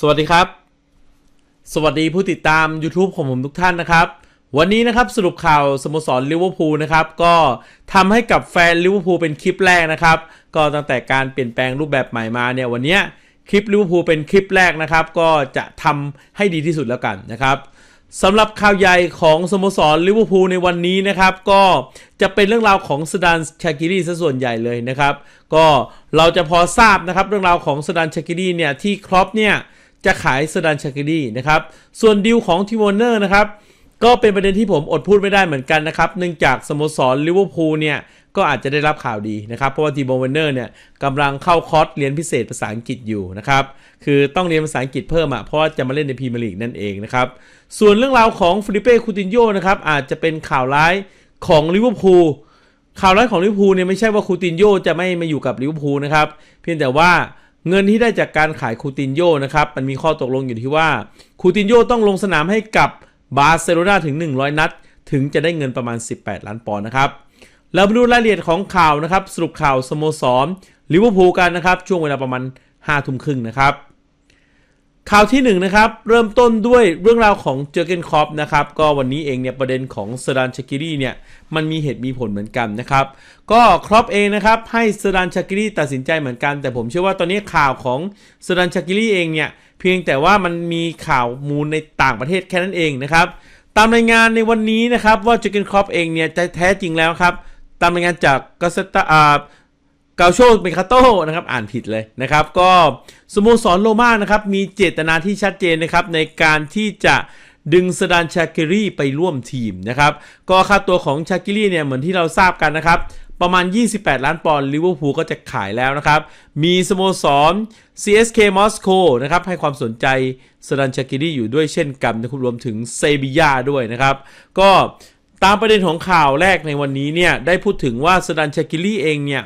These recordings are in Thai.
สวัสดีครับ สวัสดีผู้ติดตาม YouTube ของผมทุกท่านนะครับ วันนี้นะครับสรุปข่าวสโมสรลิเวอร์พูลนะครับ ก็ทำให้กับแฟนลิเวอร์พูลเป็นคลิปแรกนะครับ ก็ตั้งแต่การเปลี่ยนแปลงรูปแบบใหม่มาเนี่ยวันนี้คลิปลิเวอร์พูลเป็นคลิปแรกนะครับ ก็จะทำให้ดีที่สุดแล้วกันนะครับสำหรับข่าวใหญ่ของสโมสรลิเวอร์พูลในวันนี้นะครับ ก็จะเป็นเรื่องราวของสดานชากิรีซะส่วนใหญ่เลยนะครับ ก็เราจะพอทราบนะครับ เรื่องราวของสดานชากิรีเนี่ยที่ครอปเนี่ย จะขายสดานชากิรีนะครับส่วนดีลของทีมวอร์เนอร์นะครับก็เป็นประเด็นที่ผมอดพูดไม่ได้เหมือนกันนะครับเนื่องจากสโมสรลิเวอร์พูลเนี่ยก็อาจจะได้รับข่าวดีนะครับ เพราะว่าทีมวอร์เนอร์เนี่ยกำลังเข้าคอร์สเรียนพิเศษภาษาอังกฤษอยู่นะครับ คือต้องเรียนภาษาอังกฤษเพิ่มอะเพราะจะมาเล่นในพรีเมียร์ลีกนั่นเองนะครับ ส่วนเรื่องราวของฟิลิเป้คูตินโยนะครับอาจจะเป็นข่าวร้ายของลิเวอร์พูลข่าวร้ายของลิเวอร์พูลเนี่ยไม่ใช่ว่าคูตินโยจะไม่มาอยู่กับลิเวอร์พูลนะครับเพียงแต่ว่า เงินที่ได้จากการขายคูตินโยนะครับ มันมีข้อตกลงอยู่ที่ว่าคูตินโยต้องลงสนามให้กับบาร์เซโลนาถึง 100 นัด ถึงจะได้เงินประมาณ 18 ล้านปอนด์นะครับเราไปดูรายละเอียดของข่าวนะครับ สรุปข่าวสโมสรลิเวอร์พูลกันนะครับ ช่วงเวลาประมาณ5ทุ่มครึ่งนะครับ ข่าวที่1นนะครับเริ่มต้นด้วยเรื่องราวของเจอเกนคอปนะครับก็วันนี้เองเนี่ยประเด็นของเซดานชากิรีเนี่ยมันมีเหตุมีผลเหมือนกันนะครับก็ครอปเองนะครับให้เซดานชากิรีตัดสินใจเหมือนกัน แต่ผมเชื่อว่าตอนนี้ข่าวของเซดานชากิรีเองเนี่ยเพียงแต่ว่ามันมีข่าวมูลในต่างประเทศแค่นั้นเองนะครับตามรายงานในวันนี้นะครับว่าเจอเกนครอปเองเนี่ยจแท้จริงแล้วครับตามรายงานจากกาเซตา กาโชเมคาโต้นะครับอ่านผิดเลยนะครับ ก็สโมสรโรม่านะครับมีเจตนาที่ชัดเจนนะครับในการที่จะดึงสดานชากิรีไปร่วมทีมนะครับ ก็ค่าตัวของชากิรีเนี่ยเหมือนที่เราทราบกันนะครับ ประมาณ 28 ล้านปอนด์ลิเวอร์พูลก็จะขายแล้วนะครับ มีสโมสร CSK มอสโกนะครับให้ความสนใจสดานชากิรีอยู่ด้วยเช่นกันนะครับรวมถึงเซบียาด้วยนะครับ ก็ตามประเด็นของข่าวแรกในวันนี้เนี่ยได้พูดถึงว่าสดานชากิรีเองเนี่ย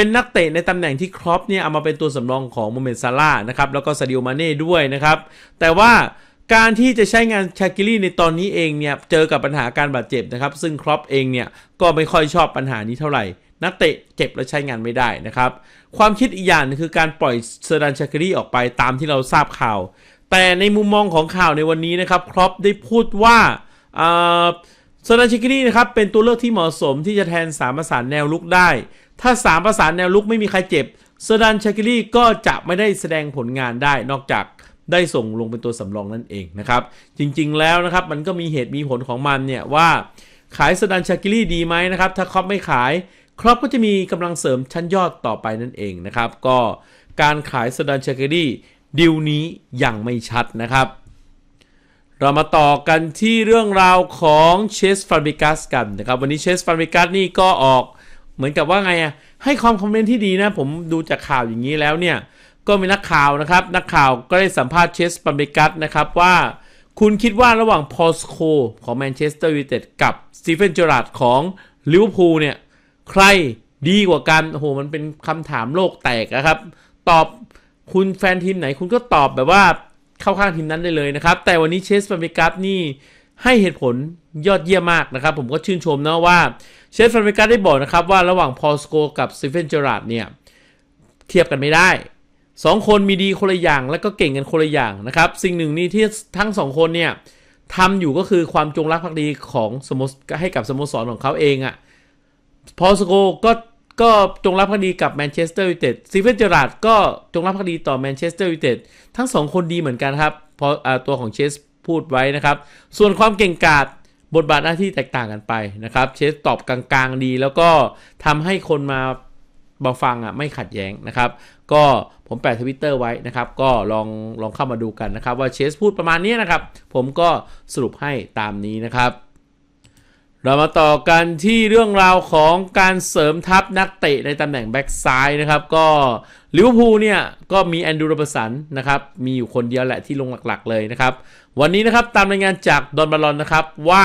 เป็นนักเตะในตำแหน่งที่ครอปเนี่ยเอามาเป็นตัวสำรองของโมเมนต์ซาร่านะครับแล้วก็ซาดิโอมาเน่ด้วยนะครับ แต่ว่าการที่จะใช้งานชากิลี่ในตอนนี้เองเนี่ยเจอกับปัญหาการบาดเจ็บนะครับ ซึ่งครอปเองเนี่ยก็ไม่ค่อยชอบปัญหานี้เท่าไหร่ นักเตะเจ็บแล้วใช้งานไม่ได้นะครับ ความคิดอีกอย่างคือการปล่อยเซอร์ดันชากิลี่ออกไปตามที่เราทราบข่าว แต่ในมุมมองของข่าวในวันนี้นะครับครอปได้พูดว่าเซอร์ดันชากิลี่นะครับเป็นตัวเลือกที่เหมาะสมที่จะแทนสามประสานแนวลุกได้ ถ้าสามประสานแนวลุกไม่มีใครเจ็บเซอร์ดันชากิลี่ก็จะไม่ได้แสดงผลงานได้นอกจากได้ส่งลงเป็นตัวสำรองนั่นเองนะครับ จริงๆแล้วนะครับ มันก็มีเหตุมีผลของมันเนี่ยว่าขายเซอร์ดันชากิลี่ดีไหมนะครับ ถ้าครอปไม่ขาย ครอปก็จะมีกำลังเสริมชั้นยอดต่อไปนั่นเองนะครับ ก็การขายเซอร์ดันชากิลี่ดิวนี้ยังไม่ชัดนะครับ เรามาต่อกันที่เรื่องราวของเชสฟาร์มิกัสกันนะครับ วันนี้เชสฟาร์มิกัสนี่ก็ออก เหมือนกับว่าไงอะให้ความคอมเมนต์ที่ดีนะ ผมดูจากข่าวอย่างนี้แล้วเนี่ย ก็มีนักข่าวนะครับ นักข่าวก็ได้สัมภาษณ์เชสฟาร์มิกัสนะครับว่า คุณคิดว่าระหว่างพอสโคของแมนเชสเตอร์ยูไนเต็ดกับสตีเฟนเจอราร์ดของลิเวอร์พูลเนี่ย ใครดีกว่ากันโอ้โหมันเป็นคำถามโลกแตกนะครับ ตอบคุณแฟนทีมไหนคุณก็ตอบแบบว่าเข้าข้างทีมนั้นได้เลยนะครับ แต่วันนี้เชสฟาร์มิกัสนี่ ให้เหตุผลยอดเยี่ยมมากนะครับ ผมก็ชื่นชมนะว่าเชฟฟาร์มิกัสได้บอกนะครับว่าระหว่างพอลสโกกับสตีเฟนเจอราร์ดเนี่ย เทียบกันไม่ได้สองคนมีดีคนละอย่างและก็เก่งกันคนละอย่างนะครับ สิ่งหนึ่งนี่ที่ทั้งสองคนเนี่ยทำอยู่ก็คือความจงรักภักดีของสโมสให้กับสโมสรของเขาเองอะ่ะพอลสโกก็ก็จงรักภักดีกับแมนเชสเตอร์ยูไนเต็ดสตีเฟนเจอราร์ดก็จงรักภักดีต่อแมนเชสเตอร์ยูไนเต็ดทั้งสองคนดีเหมือนกันครับพราะตัวของเชส พูดไว้นะครับ ส่วนความเก่งกาจบทบาทหน้าที่แตกต่างกันไปนะครับ เชสตอบกลางๆดี แล้วก็ทำให้คนมาบาฟังอะไม่ขัดแย้งนะครับ ก็ผมแปะทวิตเตอร์ไว้นะครับ ก็ลองลองเข้ามาดูกันนะครับ ว่าเชสพูดประมาณนี้นะครับ ผมก็สรุปให้ตามนี้นะครับ เรามาต่อกันที่เรื่องราวของการเสริมทัพนักเตะในตำแหน่งแบ็กซ้ายนะครับ ก็ลิเวอร์พูลเนี่ย ก็มีแอนดูโรเบสันนะครับ มีอยู่คนเดียวแหละที่ลงหลักๆเลยนะครับ วันนี้นะครับตามรายงานจากดอนบาลอนนะครับว่า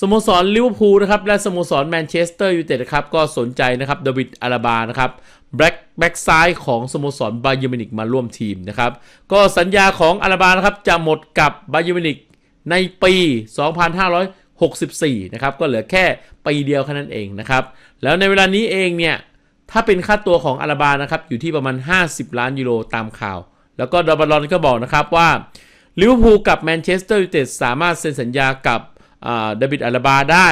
สโมสรลิเวอร์พูลนะครับและสโมสรแมนเชสเตอร์ยูไนเต็ดนะครับก็สนใจนะครับดวิดอาราบานะครับแบ็กแบ็กซ้ายของสโมสรบาเยอร์มินิกมาร่วมทีมนะครับก็สัญญาของอาราบานะครับจะหมดกับบาเยอร์มินิกในปี 2500 64 นะครับ ก็เหลือแค่ปีเดียวแค่นั้นเองนะครับ แล้วในเวลานี้เองเนี่ย ถ้าเป็นค่าตัวของอาราบานะครับ อยู่ที่ประมาณ 50 ล้านยูโรตามข่าว แล้วก็ดอบลอนก็บอกนะครับว่าลิเวอร์พูลกับแมนเชสเตอร์ยูไนเต็ดสามารถเซ็นสัญญากับเดวิดอาราบาได้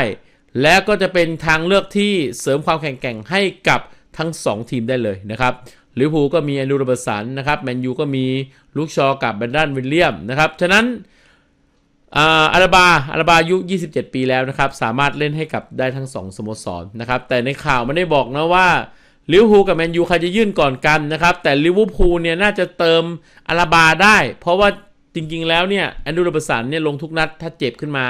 และก็จะเป็นทางเลือกที่เสริมความแข็งแกร่งให้กับทั้ง 2 ทีมได้เลยนะครับลิเวอร์พูลก็มีแอนดรูโรเบร์สันนะครับแมนยูก็มีลูกชอกับแบรนดันวิลเลียมนะครับ ฉะนั้น อาราบาอาราบาอายุ 27 ปีแล้วนะครับ สามารถเล่นให้กับได้ทั้ง 2 สโมสรนะครับ แต่ในข่าวไม่ได้บอกนะว่าลิเวอร์พูลกับแมนยูใครจะยื่นก่อนกันนะครับ แต่ลิเวอร์พูลเนี่ยน่าจะเติมอาราบาได้ เพราะว่าจริงๆ แล้วเนี่ยแอนดูโรบสันเนี่ยลงทุกนัดถ้าเจ็บขึ้นมา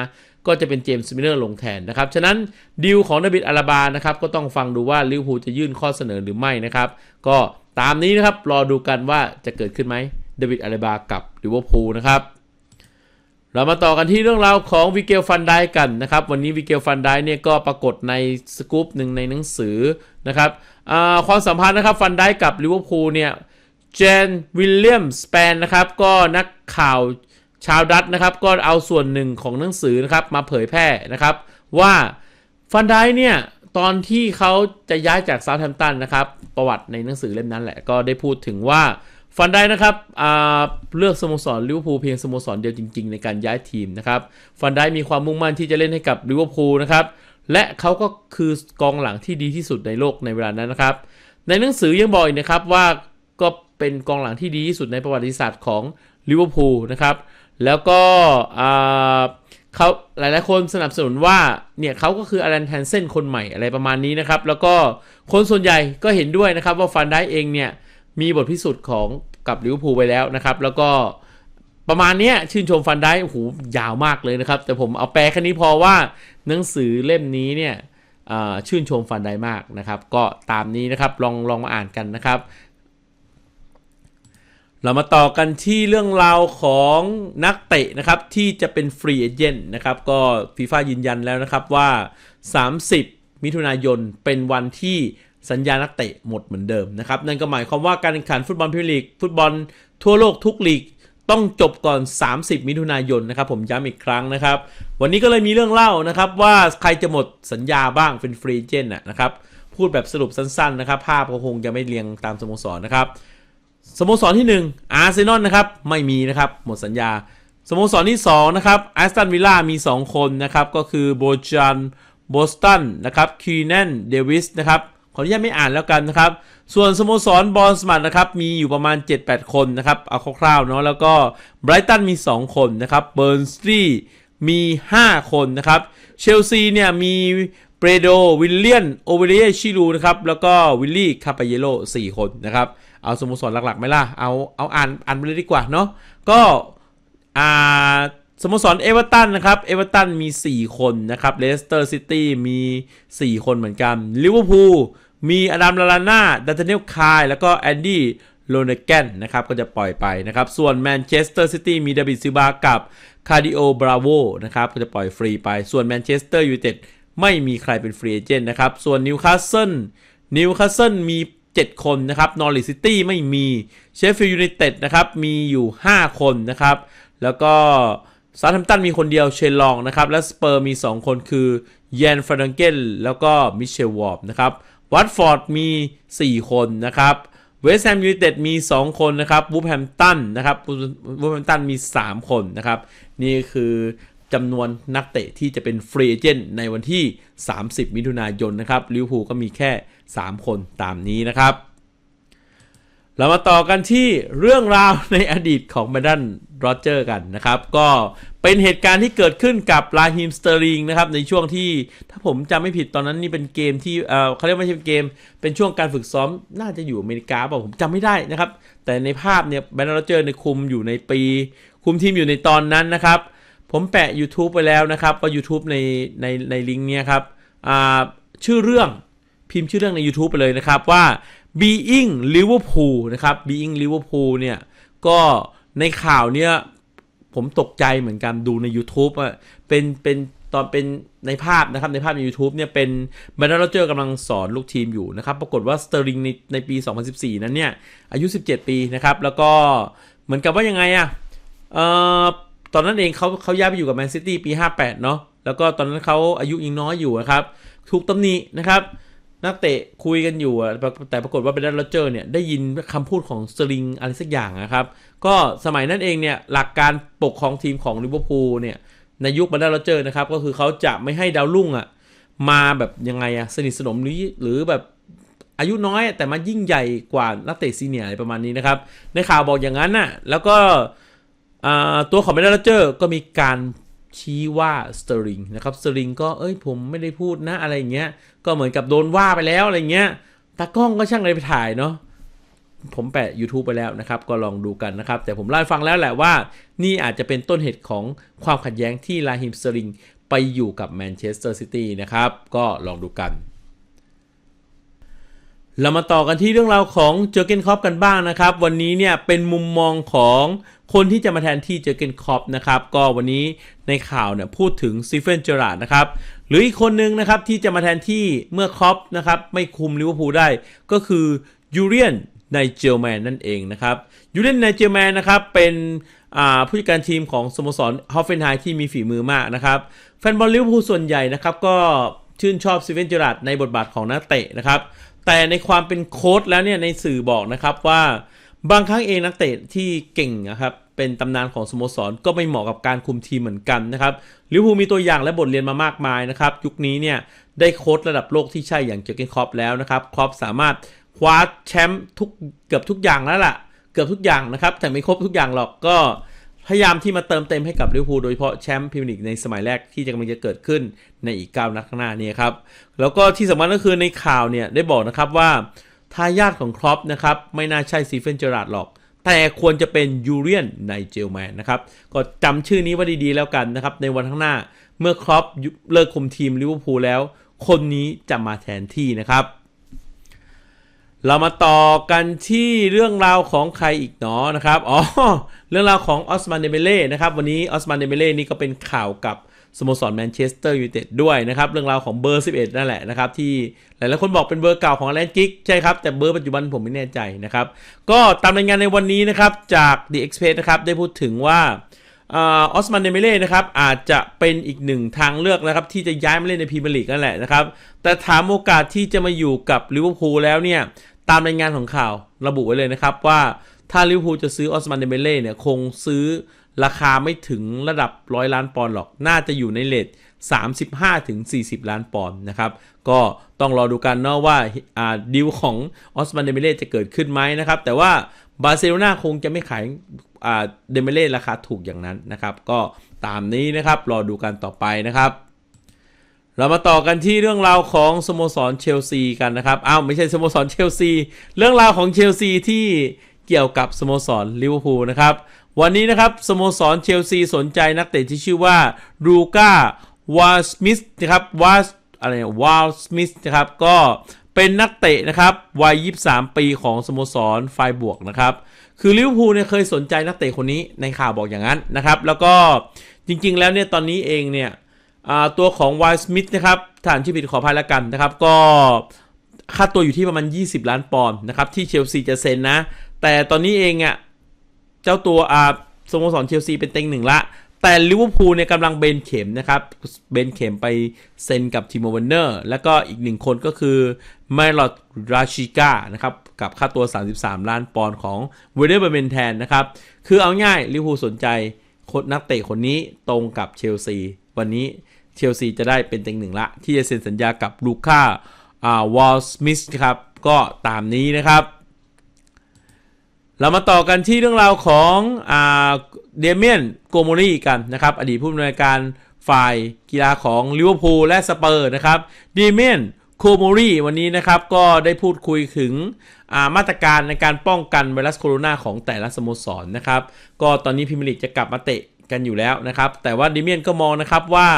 ก็จะเป็นเจมส์มิเลอร์ลงแทนนะครับ ฉะนั้นดีลของเดวิดอาราบานะครับก็ต้องฟังดูว่าลิเวอร์พูลจะยื่นข้อเสนอหรือไม่นะครับ ก็ตามนี้นะครับรอดูกันว่าจะเกิดขึ้นไหมเดวิดอาราบากับลิเวอร์พูลนะครับ เรามาต่อกันที่เรื่องราวของวิเกลฟันไดกันนะครับ วันนี้วิเกลฟันไดเนี่ยก็ปรากฏในสกู๊ปหนึ่งในหนังสือนะครับความสัมพันธ์นะครับฟันไดกับลิเวอร์พูลเนี่ยเจนวิลเลียมสเปนนะครับก็นักข่าวชาวดัตนะครับ ก็เอาส่วนหนึ่งของหนังสือนะครับมาเผยแพร่นะครับ ว่าฟันไดเนี่ยตอนที่เขาจะย้ายจากซา u t แฮมป์ตันนะครับ ประวัติในหนังสือเล่มนั้นแหละก็ได้พูดถึงว่า ฟันได้นะครับเลือกสโมสรลิเวอร์พูลเพียงสโมสรเดียวจริง ๆ ในการย้ายทีมนะครับ ฟันได้มีความมุ่งมั่นที่จะเล่นให้กับลิเวอร์พูลนะครับ และเขาก็คือกองหลังที่ดีที่สุดในโลกในเวลานั้นนะครับ ในหนังสือยังบอกอีกนะครับว่าก็เป็นกองหลังที่ดีที่สุดในประวัติศาสตร์ของลิเวอร์พูลนะครับ แล้วก็เขาหลายๆคนสนับสนุนว่าเนี่ยเขาก็คืออลันแทนเซนคนใหม่อะไรประมาณนี้นะครับ แล้วก็คนส่วนใหญ่ก็เห็นด้วยนะครับว่าฟันได้เองเนี่ย มีบทพิสูจน์ของกับลิเวอร์พูลไปแล้วนะครับ แล้วก็ประมาณนี้ชื่นชมฟันได้โอ้โหยาวมากเลยนะครับ แต่ผมเอาแปลแค่นี้พอว่าหนังสือเล่มนี้เนี่ยชื่นชมฟันได้มากนะครับ ก็ตามนี้นะครับลองลองมาอ่านกันนะครับ เรามาต่อกันที่เรื่องราวของนักเตะนะครับ ที่จะเป็นฟรีเอเจนต์นะครับ ก็ฟีฟ่ายืนยันแล้วนะครับว่า 30 มิถุนายนเป็นวันที่ สัญญานักเตะหมดเหมือนเดิมนะครับ นั่นก็หมายความว่าการแข่งขันฟุตบอลพรีเมียร์ลีก ฟุตบอลทั่วโลกทุกลีกต้องจบก่อน 30 มิถุนายนนะครับ ผมย้ำอีกครั้งนะครับ วันนี้ก็เลยมีเรื่องเล่านะครับ ว่าใครจะหมดสัญญาบ้างเป็นฟรีเจนต์นะครับ พูดแบบสรุปสั้นๆนะครับ ภาพก็คงจะไม่เรียงตามสโมสรนะครับ สโมสรที่ 1 อาร์เซนอลนะครับไม่มีนะครับหมดสัญญา สโมสรที่2นะครับแอสตันวิลล่ามี 2 คนนะครับก็คือโบจันโบสตันนะครับคีแนนเดวิสนะครับ ขออนุญาตไม่อ่านแล้วกันนะครับ ส่วนสโมสรบอลสมัตนะครับ มีอยู่ประมาณ 7-8 คนนะครับ เอาคร่าวๆเนาะแล้วก็ไบรตันมี 2 คนนะครับเบิร์นสตีมี 5 คนนะครับ เชลซีเนี่ยมีเปรโดวิลเลียนโอเวเรียชิลูนะครับแล้วก็วิลลี่คาปาเยโล4คนนะครับ เอาสโมสรหลักๆไหมล่ะ เอาเอาอ่านอ่านไปเลยดีกว่าเนาะก็อ่าสโมสรเอเวอร์ตันนะครับ เอเวอร์ตันมี 4 คนนะครับ เลสเตอร์ซิตี้มี 4 คนเหมือนกัน ลิเวอร์พูล มีอดัมลาลาน่าดัตเทเนลคาย แล้วก็แอนดี้โลเนแกนนะครับก็จะปล่อยไปนะครับ ส่วนแมนเชสเตอร์ซิตี้มีดาบิดซิบากับคาร์ดิโอบราโวนะครับก็จะปล่อยฟรีไป ส่วนแมนเชสเตอร์ยูไนเต็ดไม่มีใครเป็นฟรีเอเจนต์นะครับ ส่วนนิวคาสเซิลนิวคาสเซิลมี 7 คนนะครับนอริซิตี้ไม่มีเชฟฟิลด์ยูไนเต็ดนะครับมีอยู่ 5 คนนะครับ แล้วก็ซาทัมตันมีคนเดียวเชนลองนะครับ และสเปอร์มี 2 คนคือเยนฟรานเกนแล้วก็มิเชลวอร์บนะครับ วัตฟอร์ดมี 4 คนนะครับเวสต์แฮมยูไนเต็ดมี 2 คนนะครับวูฟแฮมตันนะครับวูฟแฮมตันมี 3 คนนะครับ นี่คือจำนวนนักเตะที่จะเป็นฟรีเอเจนต์ในวันที่ 30 มิถุนายนนะครับลิเวอร์พูลก็มีแค่ 3 คนตามนี้นะครับ เรามาต่อกันที่เรื่องราวในอดีตของแบดันโรเจอร์กันนะครับ ก็ เป็นเหตุการณ์ที่เกิดขึ้นกับลาฮิมสเตอริงนะครับในช่วงที่ถ้าผมจำไม่ผิดตอนนั้นนี่เป็นเกมที่เออเขาเรียกไม่ใช่เกม เป็นช่วงการฝึกซ้อมน่าจะอยู่อเมริกาเปล่าผมจำไม่ได้นะครับ แต่ในภาพเนี่ยแบดันโรเจอร์ในคุมอยู่ในปี คุมทีมอยู่ในตอนนั้นนะครับ ผมแปะ YouTube ไปแล้วนะครับว่า YouTube ในในในลิงก์เนี้ยครับชื่อเรื่องพิมพ์ชื่อเรื่องใน YouTube ไปเลยนะครับว่า Being Liverpool นะครับ Being Liverpool เนี่ยก็ในข่าวเนี้ย ผมตกใจเหมือนกันดูใน YouTube อะเป็นเป็นตอนเป็นในภาพนะครับในภาพใน u t u b e เนี่ยเป็นแบรนด์โรเจอร์กำลังสอนลูกทีมอยู่นะครับ ปรากฏว่าสเตอร์ลิงในในปี 2014 นั้นเนี่ย อายุ 17 ปีนะครับ แล้วก็เหมือนกับว่ายังไงอะเอ่อตอนนั้นเองเขาเขาย้ายไปอยู่กับแมนซิตี้ปี 58 เนาะแล้วก็ตอนนั้นเขาอายุยังน้อยอยู่นะครับ ถูกตำหนินะครับ นักเตะคุยกันอยู่แต่ปรากฏว่าเบรนด์โรเจอร์เนี่ยได้ยินคำพูดของสลิงอะไรสักอย่างนะครับ ก็สมัยนั้นเองเนี่ยหลักการปกครองทีมของลิเวอร์พูลเนี่ยในยุคเบรนด์โรเจอร์นะครับก็คือเขาจะไม่ให้ดาวรุ่งอะมาแบบยังไงอะสนิทสนมหรือหรือแบบอายุน้อยแต่มายิ่งใหญ่กว่านักเตะซีเนียร์อะไรประมาณนี้นะครับในข่าวบอกอย่างนั้นน่ะแล้วก็ตัวของเบรนด์โรเจอร์ก็มีการ ชี้ว่าสเตอริงนะครับสเตอริงก็เอ้ยผมไม่ได้พูดนะอะไรอย่างเงี้ย ก็เหมือนกับโดนว่าไปแล้วอะไรเงี้ยตากล้องก็ช่างเลยไปถ่ายเนาะผมแปะ YouTube ไปแล้วนะครับ ก็ลองดูกันนะครับ แต่ผมเล่าฟังแล้วแหละว่า นี่อาจจะเป็นต้นเหตุของความขัดแย้งที่ลาฮิมสเตอริงไปอยู่กับแมนเชสเตอร์ซิตี้นะครับ ก็ลองดูกัน เรามาต่อกันที่เรื่องราวของเจอเกนคอปกันบ้างนะครับ วันนี้เนี่ยเป็นมุมมองของคนที่จะมาแทนที่เจอเกนคอปนะครับ ก็วันนี้ในข่าวเนี่ยพูดถึงซีเฟนเจอราดนะครับ หรืออีกคนนึงนะครับที่จะมาแทนที่เมื่อคอปนะครับไม่คุมลิเวอร์พูลได้ ก็คือยูเรียนไนเจลแมนนั่นเองนะครับยูเรียนไนเจลแมนนะครับเป็นผู้จัดการทีมของสโมสรฮอฟเฟนไฮที่มีฝีมือมากนะครับแฟนบอลลิเวอร์พูลส่วนใหญ่นะครับก็ชื่นชอบซีเฟนเจอราดในบทบาทของนักเตะนะครับ แต่ในความเป็นโค้ชแล้วเนี่ยในสื่อบอกนะครับว่าบางครั้งเองนักเตะที่เก่งนะครับเป็นตำนานของสโมสรก็ไม่เหมาะกับการคุมทีมเหมือนกันนะครับลิเวอร์พูลมีตัวอย่างและบทเรียนมามากมายนะครับยุคนี้เนี่ยได้โค้ชระดับโลกที่ใช่อย่างเจอร์เกนครอปแล้วนะครับครอปสามารถคว้าแชมป์ทุกเกือบทุกอย่างแล้วล่ะ เกือบทุกอย่างนะครับแต่ไม่ครบทุกอย่างหรอกก็ พยายามที่มาเติมเต็มให้กับลิเวอร์พูลโดยเฉพาะแชมป์พรีเมียร์ลีกในสมัยแรกที่จะกำลังจะเกิดขึ้นในอีกก้าวนัดข้างหน้านี้ครับ แล้วก็ที่สำคัญก็คือในข่าวเนี่ยได้บอกนะครับว่าทายาทของครอปนะครับไม่น่าใช่ซีเฟนเจอราร์ดหรอก แต่ควรจะเป็นยูเรียนไนเจลแมนนะครับ ก็จำชื่อนี้ไว้ดีๆแล้วกันนะครับ ในวันข้างหน้าเมื่อครอปเลิกคุมทีมลิเวอร์พูลแล้ว คนนี้จะมาแทนที่นะครับ เรามาต่อกันที่เรื่องราวของใครอีกเนาะนะครับ อ๋อ เรื่องราวของออสมันเดเบเล่นะครับ วันนี้ออสมันเดเบเล่นี่ก็เป็นข่าวกับสโมสรแมนเชสเตอร์ยูไนเต็ดด้วยนะครับ เรื่องราวของเบอร์ 11 นั่นแหละนะครับ ที่หลายๆคนบอกเป็นเบอร์เก่าของแลนกิกใช่ครับ แต่เบอร์ปัจจุบันผมไม่แน่ใจนะครับ ก็ตามรายงานในวันนี้นะครับ จาก The Express นะครับ ได้พูดถึงว่าออสมันเดเมเล่นะครับอาจจะเป็นอีกหนึ่งทางเลือกนะครับที่จะย้ายมาเล่นในพรีเมียร์ลีกนั่นแหละนะครับแต่ถามโอกาสที่จะมาอยู่กับลิเวอร์พูลแล้วเนี่ย ตามรายงานของข่าวระบุไว้เลยนะครับว่าถ้าลิเวอร์พูลจะซื้อออสมันเดเมเล่เนี่ยคงซื้อราคาไม่ถึงระดับร้อยล้านปอนด์หรอก น่าจะอยู่ในเลท35ถึง40 ล้านปอนด์นะครับ ก็ต้องรอดูกันเนาะว่าอ่าดีลของออสมันเดเมเล่จะเกิดขึ้นไหมนะครับ แต่ว่าบาร์เซโลนาคงจะไม่ขายเดเมเล่ราคาถูกอย่างนั้นนะครับ ก็ตามนี้นะครับ รอดูกันต่อไปนะครับ เรามาต่อกันที่เรื่องราวของสโมสรเชลซีกันนะครับ อ้าวไม่ใช่สโมสรเชลซี เรื่องราวของเชลซีที่เกี่ยวกับสโมสรลิเวอร์พูลนะครับ วันนี้นะครับสโมสรเชลซีสนใจนักเตะที่ชื่อว่ารูก้าวาสมิธนะครับวาสอะไรวาสมิธนะครับก็เป็นนักเตะนะครับวัย 23 ปีของสโมสรไฟบวกนะครับคือลิเวอร์พูลเนี่ยเคยสนใจนักเตะคนนี้ในข่าวบอกอย่างนั้นนะครับ แล้วก็จริงๆแล้วเนี่ยตอนนี้เองเนี่ย ตัวของวายสมิธนะครับฐานชื่อผิดขอพายละกันนะครับ ก็ค่าตัวอยู่ที่ประมาณ 20 ล้านปอนด์นะครับ ที่เชลซีจะเซ็นนะ แต่ตอนนี้เองอะ เจ้าตัวอาสโมสรเชลซีเป็นเต็งหนึ่งละ แต่ลิเวอร์พูลเนี่ยกำลังเบนเข็มนะครับ เบนเข็มไปเซ็นกับทีโมเวนเนอร์ แล้วก็อีกหนึ่งคนก็คือไมลอดราชิก้านะครับ กับค่าตัว 33 ล้านปอนด์ของเวเดอร์เบเมนแทนนะครับ คือเอาง่ายลิเวอร์พูลสนใจคนนักเตะคนนี้ตรงกับเชลซีวันนี้ เชลซีจะได้เป็นเต็งหนึ่งละ ที่จะเซ็นสัญญากับลูก้าวอลสมิธครับ ก็ตามนี้นะครับ เรามาต่อกันที่เรื่องราวของเดเมียนโกโมรีกันนะครับ อดีตผู้อำนวยการฝ่ายกีฬาของลิเวอร์พูลและสเปอร์นะครับเดเมียนโคโมรีวันนี้นะครับก็ได้พูดคุยถึงมาตรการในการป้องกันไวรัสโคโรนาของแต่ละสโมสรนนะครับ ก็ตอนนี้พิมลิกจะกลับมาเตะ กันอยู่แล้วนะครับ แต่ว่าดิเมียนก็มองนะครับว่า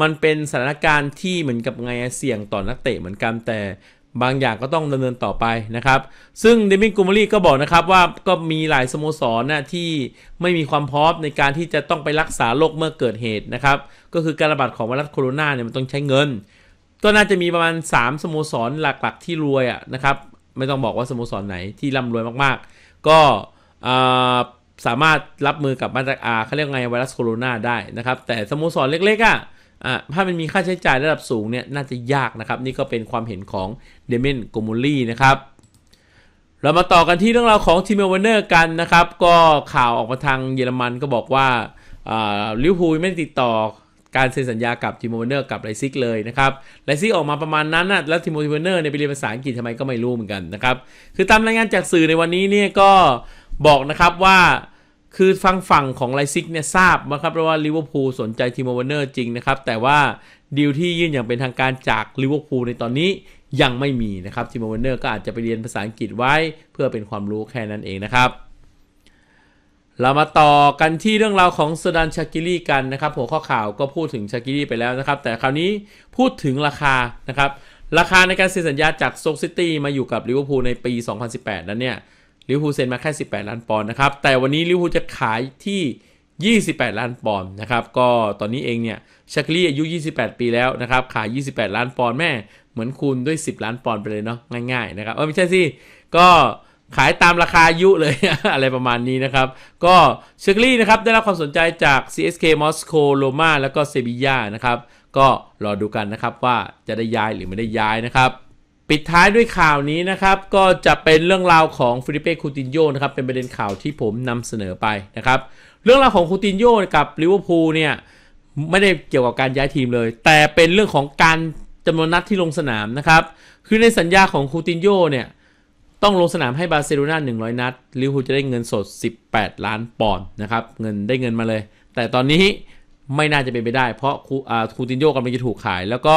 มันเป็นสถานการณ์ที่เหมือนกับไงเสี่ยงต่อนักเตะเหมือนกันแต่บางอย่างก็ต้องดำเนินต่อไปนะครับ ซึ่งเดมินกูมารีก็บอกนะครับว่าก็มีหลายสโมสรนะที่ไม่มีความพร้อมในการที่จะต้องไปรักษาโรคเมื่อเกิดเหตุนะครับ ก็คือการระบาดของไวรัสโคโรนาเนี่ยมันต้องใช้เงิน ก็น่าจะมีประมาณ 3 สโมสรหลักๆ ที่รวยอะนะครับ ไม่ต้องบอกว่าสโมสรไหนที่ร่ำรวยมากๆ ก็ สามารถรับมือกับมาตรการเขาเรียกไงไวรัสโคโรนาได้นะครับ แต่สโมสรเล็กๆอะอะถ้ามันมีค่าใช้จ่ายระดับสูงเนี่ยน่าจะยากนะครับ นี่ก็เป็นความเห็นของเดเมนโกมูลี่นะครับ เรามาต่อกันที่เรื่องราวของทีมเวอร์เนอร์กันนะครับ ก็ข่าวออกมาทางเยอรมันก็บอกว่าลิวพูลไม่ติดต่อการเซ็นสัญญากับทีมเวอร์เนอร์กับไลซิกเลยนะครับไลซิกออกมาประมาณนั้นนะแล้วทีมเวอร์เนอร์เนี่ยไปเรียนภาษาอังกฤษทำไมก็ไม่รู้เหมือนกันนะครับ คือตามรายงานจากสื่อในวันนี้เนี่ยก็บอกนะครับว่า คือฟังฝั่งของไลซิกเนี่ยทราบนะครับว่าลิเวอร์พูลสนใจทีมเวอร์เนอร์จริงนะครับ แต่ว่าดีลที่ยื่นอย่างเป็นทางการจากลิเวอร์พูลในตอนนี้ยังไม่มีนะครับทีมเวอร์เนอร์ก็อาจจะไปเรียนภาษาอังกฤษไว้ เพื่อเป็นความรู้แค่นั้นเองนะครับ เรามาต่อกันที่เรื่องราวของซดานชากิลี่กันนะครับหัวข้อข่าวก็พูดถึงชากิลี่ไปแล้วนะครับ แต่คราวนี้พูดถึงราคานะครับ ราคาในการเซ็นสัญญาจากโซกซิตี้มาอยู่กับลิเวอร์พูลในปี 2018 นั้นเนี่ย ลิเวอร์พูลเซ็นมาแค่ 18 ล้านปอนด์นะครับ แต่วันนี้ลิเวอร์พูลจะขายที่ 28 ล้านปอนด์นะครับ ก็ตอนนี้เองเนี่ยชากิลีอายุ 28 ปีแล้วนะครับ ขาย 28 ล้านปอนด์แม่ เหมือนคูณด้วย 10 ล้านปอนด์ไปเลยเนาะ ง่ายๆนะครับ เออไม่ใช่สิ ก็ขายตามราคาอายุเลย อะไรประมาณนี้นะครับ ก็เชคลี่นะครับ ได้รับความสนใจจาก CSK มอสโกโรมาแล้วก็เซบียานะครับ ก็รอดูกันนะครับว่าจะได้ย้ายหรือไม่ได้ย้ายนะครับ ปิดท้ายด้วยข่าวนี้นะครับ ก็จะเป็นเรื่องราวของฟิลิเป้คูตินโยนะครับ เป็นประเด็นข่าวที่ผมนำเสนอไปนะครับ เรื่องราวของคูตินโยกับลิเวอร์พูลเนี่ยไม่ได้เกี่ยวกับการย้ายทีมเลย แต่เป็นเรื่องของการจำนวนนัดที่ลงสนามนะครับ คือในสัญญาของคูตินโยเนี่ยต้องลงสนามให้บาร์เซโลนา100 นัดลิเวอร์พูลจะได้เงินสด 18 ล้านปอนด์นะครับ เงินได้เงินมาเลย แต่ตอนนี้ไม่น่าจะเป็นไปได้ เพราะคูอ่าคูตินโยกำลังจะถูกขาย แล้วก็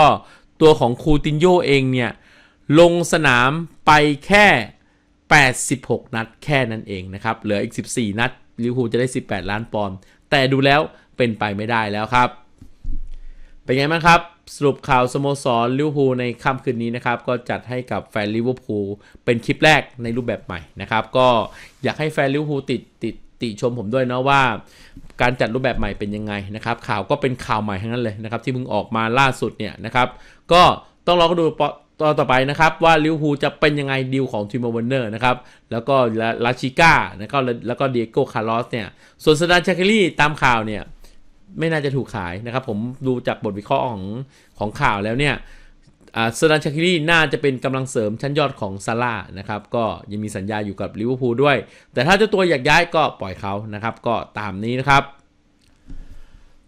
ตัวของคูตินโยเองเนี่ย ลงสนามไปแค่ 86 นัดแค่นั้นเองนะครับ เหลืออีก 14 นัดลิเวอร์พูลจะได้ 18 ล้านปอนด์แต่ดูแล้วเป็นไปไม่ได้แล้วครับ เป็นไงบ้างครับ สรุปข่าวสโมสรลิเวอร์พูลในค่ำคืนนี้นะครับ ก็จัดให้กับแฟนลิเวอร์พูลเป็นคลิปแรกในรูปแบบใหม่นะครับ ก็อยากให้แฟนลิเวอร์พูลติดติดติชมผมด้วยนะว่าการจัดรูปแบบใหม่เป็นยังไงนะครับ ข่าวก็เป็นข่าวใหม่ทั้งนั้นเลยนะครับ ที่เพิ่งออกมาล่าสุดเนี่ยนะครับ ก็ต้องรอดูต่อต่อไปนะครับว่าลิวพูจะเป็นยังไงดีลของทีมเวอร์เนอร์นะครับแล้วก็ลาชิก้าแล้วก็แล้วก็เดียโก้คาร์ลอสเนี่ยส่วนซดานชาคิลี่ตามข่าวเนี่ยไม่น่าจะถูกขายนะครับ ผมดูจากบทวิเคราะห์ของของข่าวแล้วเนี่ยเซอร์ดันชาคิรีน่าจะเป็นกำลังเสริมชั้นยอดของซาร่านะครับก็ยังมีสัญญาอยู่กับลิเวอร์พูลด้วย แต่ถ้าเจ้าตัวอยากย้ายก็ปล่อยเขานะครับก็ตามนี้นะครับ